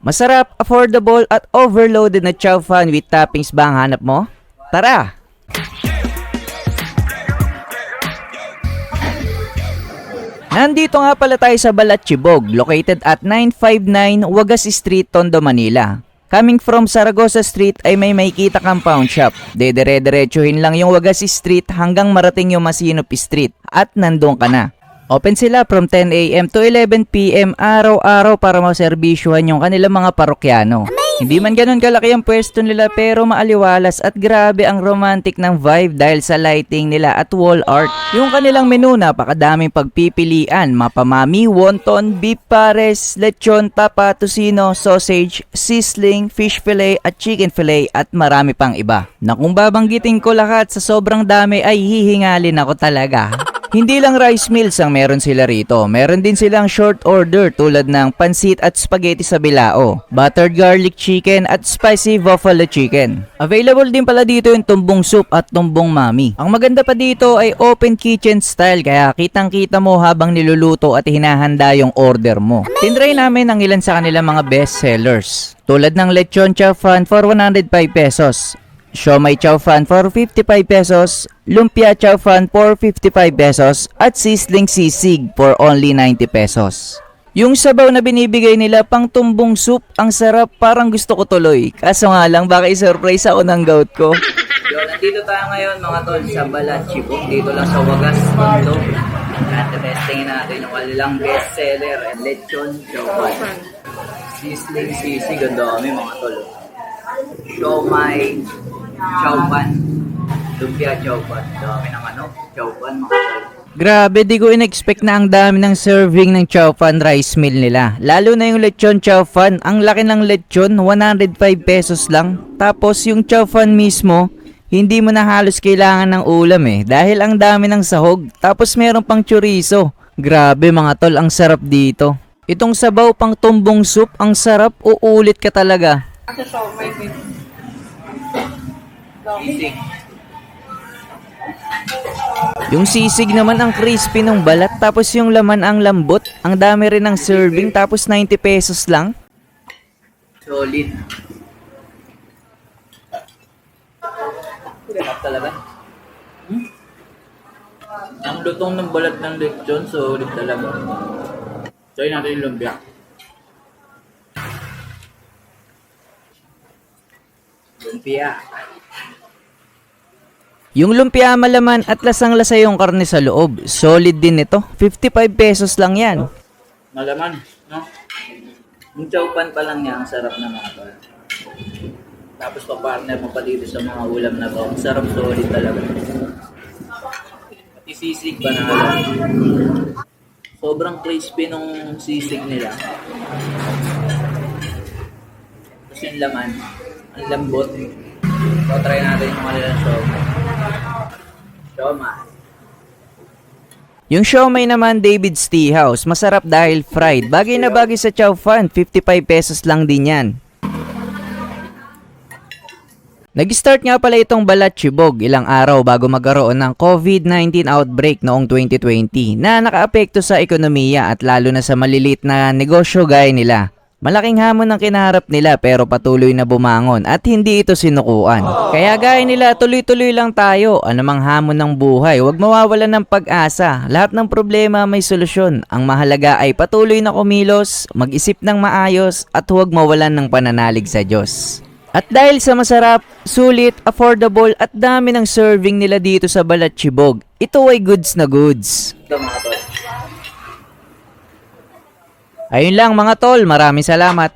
Masarap, affordable at overloaded na chow fan with toppings ba ang hanap mo? Tara! Nandito nga pala tayo sa Balatchibog, located at 959 Wagas Street, Tondo, Manila. Coming from Saragossa Street ay may makikita kang pawn shop. Dedere-derechohin lang yung Wagas Street hanggang marating yung Masinop Street at nandun ka na. Open sila from 10 a.m. to 11 p.m. araw-araw para maserbisyuhan yung kanilang mga parokyano. Hindi man ganun kalaki ang pwesto nila pero maaliwalas at grabe ang romantic ng vibe dahil sa lighting nila at wall art. Yung kanilang menu napakadaming pagpipilian, mapamami, wonton, beef pares, lechon, tapa, sausage, sizzling, fish fillet at chicken fillet at marami pang iba. Na kung babanggitin ko lahat sa sobrang dami ay hihingalin ako talaga. Hindi lang rice meals ang meron sila rito. Meron din silang short order tulad ng pansit at spaghetti sa bilao, buttered garlic chicken at spicy buffalo chicken. Available din pala dito yung tumbong soup at tumbong mami. Ang maganda pa dito ay open kitchen style kaya kitang kita mo habang niluluto at hinahanda yung order mo. Tinry namin ang ilan sa kanilang mga best sellers. Tulad ng lechon chow for 105 pesos, Siomay chow fan for 55 pesos, lumpia chow fan for 55 pesos, at sizzling sisig for only 90 pesos. Yung sabaw na binibigay nila pang tumbong soup, ang sarap parang gusto ko tuloy. Kaso nga lang baka i-surprise ako ng gout ko. Yo, nandito tayo ngayon mga tol sa Balachibok, dito lang sa Wagas, Tondo. At testingin natin yung kanilang best seller, lechon chow fan. Sizzling sisig, ang dami mga tol. Siomay chow pan. Lumpia chow pan. Dami ng ano, chow pan mga tol. Grabe, di ko in-expect na ang dami ng serving ng chow fan rice meal nila. Lalo na yung lechon chow fan. Ang laki ng lechon, 105 pesos lang. Tapos yung chow fan mismo, hindi mo na halos kailangan ng ulam eh. Dahil ang dami ng sahog. Tapos meron pang chorizo. Grabe mga tol, ang sarap dito. Itong sabaw pang tumbong soup, ang sarap, uulit ka talaga. Siomay, babe. Sisig. Yung sisig naman ang crispy ng balat tapos yung laman ang lambot. Ang dami rin ng serving tapos 90 pesos lang. Solid. Sarap talaga. Hmm? Ang lutong ng balat ng lechon, solid talaga. Try natin yung lumpia. Lumpia. Yung lumpia malaman at lasang-lasa yung karne sa loob. Solid din ito. 55 pesos lang yan. Malaman, no? Yung chowpan pa lang niya, ang sarap na mga tol. Tapos pa-partner mo pa dito sa mga ulam na to. Ang sarap solid talaga. Pati sisig pa na Sobrang crispy nung sisig nila. Tapos yung laman, ang lambot. So, try natin yung kanilang siomay. Siomay. Yung siomay naman, David's Tea House. Masarap dahil fried. Bagay na bagay sa chow fan. 55 pesos lang din yan. Nag-start nga pala itong Balatchibog ilang araw bago magkaroon ng COVID-19 outbreak noong 2020 na nakaapekto sa ekonomiya at lalo na sa malilit na negosyo gaya nila. Malaking hamon ang kinaharap nila pero patuloy na bumangon at hindi ito sinukuan. Kaya gaya nila tuloy-tuloy lang tayo. Anumang hamon ng buhay, huwag mawawalan ng pag-asa. Lahat ng problema may solusyon. Ang mahalaga ay patuloy na kumilos, mag-isip ng maayos at huwag mawalan ng pananalig sa Diyos. At dahil sa masarap, sulit, affordable at dami ng serving nila dito sa Balatchibog, ito ay goods na goods. Ito. Ayun lang mga tol, maraming salamat.